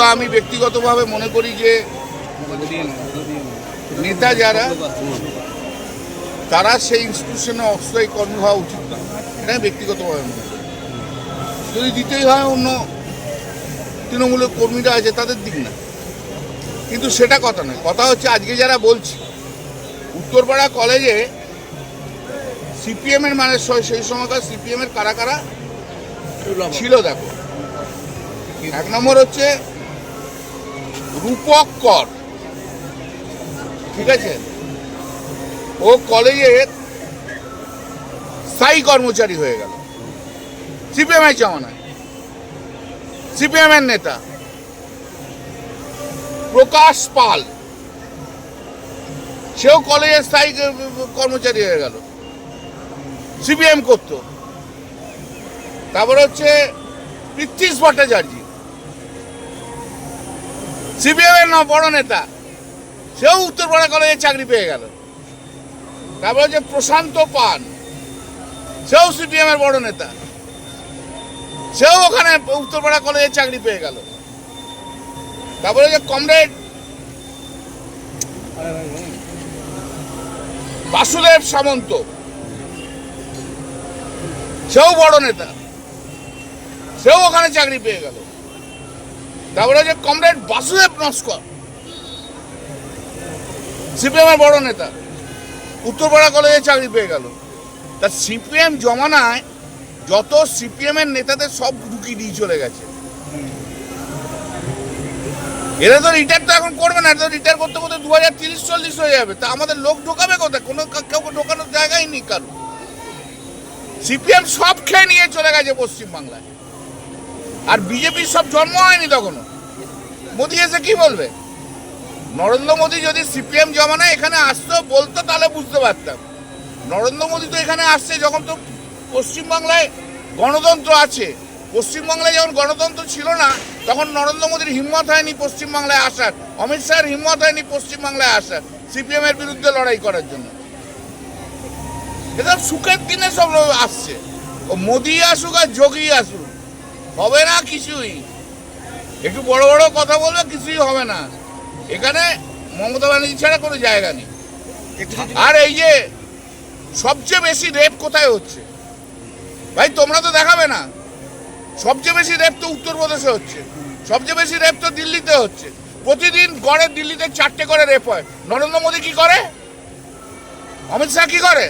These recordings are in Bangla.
আমি ব্যক্তিগতভাবে মনে করি যে নেতা যারা, তারা সেই ইনস্টিটিউশনে অস্থায়ী কর্মী হওয়া উচিত না। এটা ব্যক্তিগতভাবে মনে করি। যদি দিতেই হয় অন্য তৃণমূলের কর্মীরা আছে, তাদের দিক না। কিন্তু সেটা কথা নয়। কথা হচ্ছে আজকে যারা বলছে, উত্তরপাড়া কলেজে সিপিএম এর মানে সেই সময়কার সিপিএম এর কারা কারা ছিল দেখো। এক নম্বর হচ্ছে রূপক কর। ঠিক আছে? ও কলেজের স্থায়ী কর্মচারী হয়ে গেল। সিপিএম এর জামানায়। সিপিএম এর নেতা। প্রকাশ পাল। সেও কলেজের স্থায়ী কর্মচারী হয়ে গেল। সিপিএম করতো। তারপরে হচ্ছে পৃথ্বীশ ভট্টাচার্য। সিপিএম এর না বড় নেতা, সেও উত্তরপাড়া কলেজে চাকরি পেয়ে গেল। তারপর হচ্ছে প্রশান্ত পান সেও সিপিএম এর বড় নেতা, সেও ওখানে উত্তরপাড়া কলেজে চাকরি পেয়ে গেল। তারপরে হচ্ছে কমরেড, বাসুদেব সামন্ত, সেও বড় নেতা, সেও ওখানে চাকরি পেয়ে গেল। তারপরে যে কমরেড বাসুদেব নস্কর সিপিএম এর বড় নেতা, উত্তরপাড়া কলেজে চাকরি পেয়ে গেল। তা সিপিএম জমানায় যত সিপিএম এর নেতাদের সব ঢুকিয়ে দিয়ে চলে গেছে। এরা তো রিটায়ার তো এখন করবে না তো রিটায়ার করতে করতে দু হাজার তিরিশ চল্লিশ হয়ে যাবে। তা আমাদের লোক ঢোকাবে কোথায়? কোনো কাউকে ঢোকানোর জায়গাই নেই কারও। সিপিএম সব খেয়ে নিয়ে চলে গেছে পশ্চিমবাংলায়। আর বিজেপির সব জন্ম হয়নি তখনও। মোদি এসে কি বলবে? নরেন্দ্র মোদী যদি সিপিএম জমানায় এখানে আসতো, বলতো, তাহলে বুঝতে পারতাম। নরেন্দ্র মোদী তো এখানে আসছে যখন তো পশ্চিমবাংলায় গণতন্ত্র আছে। পশ্চিমবাংলায় যখন গণতন্ত্র ছিল না, তখন নরেন্দ্র মোদীর হিম্মত হয়নি পশ্চিমবাংলায় আসার। অমিত শাহের হিম্মত হয়নি পশ্চিমবাংলায় আসার সিপিএম এর বিরুদ্ধে লড়াই করার জন্য। এসব সুখের দিনে সব আসছে। ও মোদি আসুক আর যোগী আসুক। হবে না কিছুই। একটু বড় বড় কথা বলবে, কিছুই হবে না। এখানে মমতা ব্যানার্জি ছাড়া কোনো জায়গা নেই। আর এই যে সবচেয়ে বেশি রেপ কোথায় হচ্ছে? ভাই, তোমরা তো দেখাবে না। সবচেয়ে বেশি রেপ তো উত্তরপ্রদেশে হচ্ছে। সবচেয়ে বেশি রেপ তো দিল্লিতে হচ্ছে। প্রতিদিন গড়ে দিল্লিতে চারটে করে রেপ হয়। নরেন্দ্র মোদী কি করে? অমিত শাহ কি করে?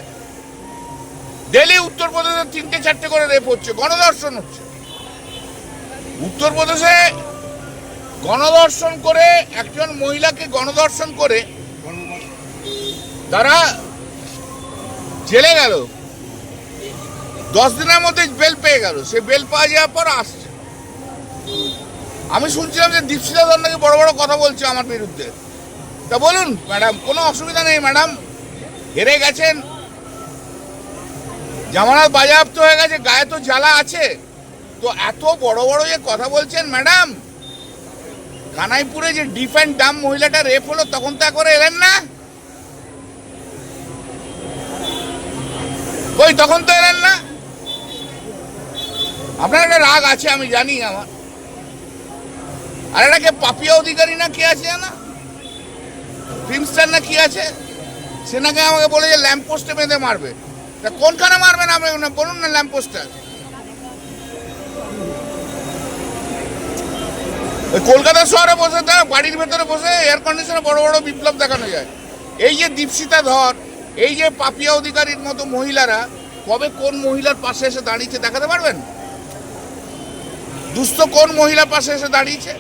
ডেলি উত্তরপ্রদেশে তিনটে চারটে করে রেপ হচ্ছে। গণধর্ষণ হচ্ছে। উত্তরপ্রদেশে গণধর্ষণ করে একজন মহিলাকে গণধর্ষণ করে তারা জেলে গেল। দশ দিনের মধ্যে বেল পেয়ে গেল। সে বেল পাওয়া যাওয়ার পর আসছে। আমি শুনছিলাম যে দীপশিলা ধর নাকি বড় বড় কথা বলছে আমার বিরুদ্ধে। তা বলুন, ম্যাডাম, কোনো অসুবিধা নেই, ম্যাডাম। হেরে গেছেন। জামানত বাজেয়াপ্ত হয়ে গেছে, গায়ে তো জ্বালা আছে। তো এত বড় বড় যে কথা বলছেন ম্যাডাম, কানাইপুরে যে ডিফেন্ড ডাম মহিলাটা রেপ হলো, তখন তা করে এলেন না? ওই তখন তো এলেন না? আপনার একটা রাগ আছে, আমি জানি আমার। আর একটা কে, পাপিয়া অধিকারী না কে আছে না ফিল্মস্টার না কি আছে? সে নাকি আমাকে বলে যে ল্যাম্প পোস্টে বেঁধে মারবে। তা কোনখানে মারবেন আপনি? বলুন না ল্যাম্প কলকাতা শহরে বসে তা, বাড়ির ভেতরে বসে এয়ার কন্ডিশনে বড় বড় বিপ্লব দেখানো যায়। এই যে দীপশিতা ধর, এই যে পাপিয়া অধিকারীর মতো মহিলারা, কবে কোন মহিলার পাশে এসে দাঁড়িয়েছে দেখাতে পারবেন? দুস্থ কোন মহিলার পাশে এসে দাঁড়িয়েছে?